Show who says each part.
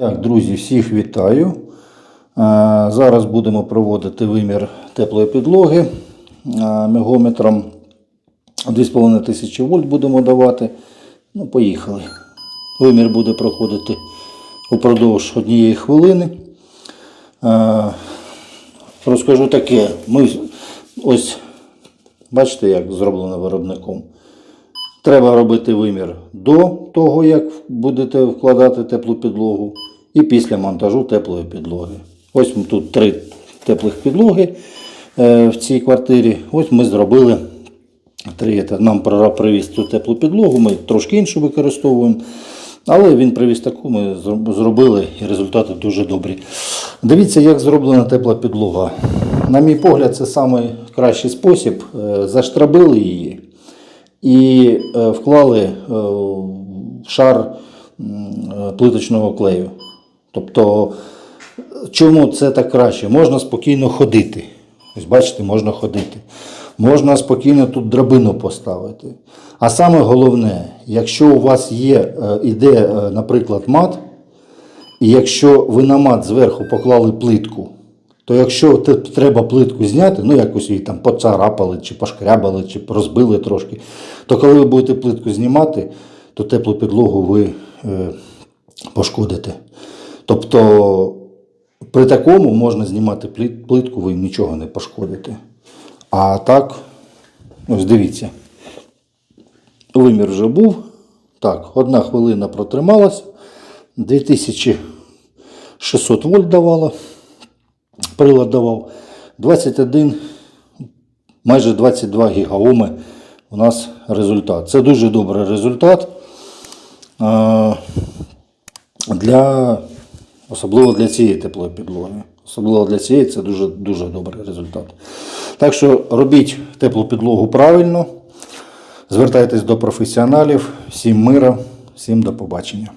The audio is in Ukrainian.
Speaker 1: Так, друзі, всіх вітаю. Е, Зараз будемо проводити вимір теплої підлоги е, мегометром. 2,5 тисячі вольт будемо давати. Ну, поїхали. Вимір буде проходити упродовж однієї хвилини. Е, Розкажу таке. Ми ось бачите, як зроблено виробником. Треба робити вимір до того, як будете вкладати теплу підлогу, і після монтажу теплої підлоги. Ось тут три теплих підлоги е, в цій квартирі. Ось ми зробили три. Нам привіз цю теплу підлогу, ми трошки іншу використовуємо. Але він привіз таку, ми зробили і результати дуже добрі. Дивіться, як зроблена тепла підлога. На мій погляд, це найкращий спосіб. Е, Заштрабили її і е, вклали в шар плиточного клею. Тобто, чому це так краще? Можна спокійно ходити. Ось бачите, можна ходити. Можна спокійно тут драбину поставити. А саме головне, якщо у вас є, е, іде, е, наприклад, мат, і якщо ви на мат зверху поклали плитку, то якщо треба плитку зняти, ну якось її там поцарапали, чи пошкрябали, чи розбили трошки, то коли ви будете плитку знімати, то теплу підлогу ви е, пошкодите. Тобто при такому можна знімати плитку, ви нічого не пошкодите. А так, ось дивіться. Вимір вже був. Так, одна хвилина протрималась. 2600 вольт давала. Прилад давав. 21, майже 22 гігаоми у нас результат. Це дуже добрий результат. Для, особливо для цієї теплої підлоги. Особливо для цієї це дуже, дуже добрий результат. Так що робіть теплу підлогу правильно. Звертайтесь до професіоналів. Всім мира, всім до побачення.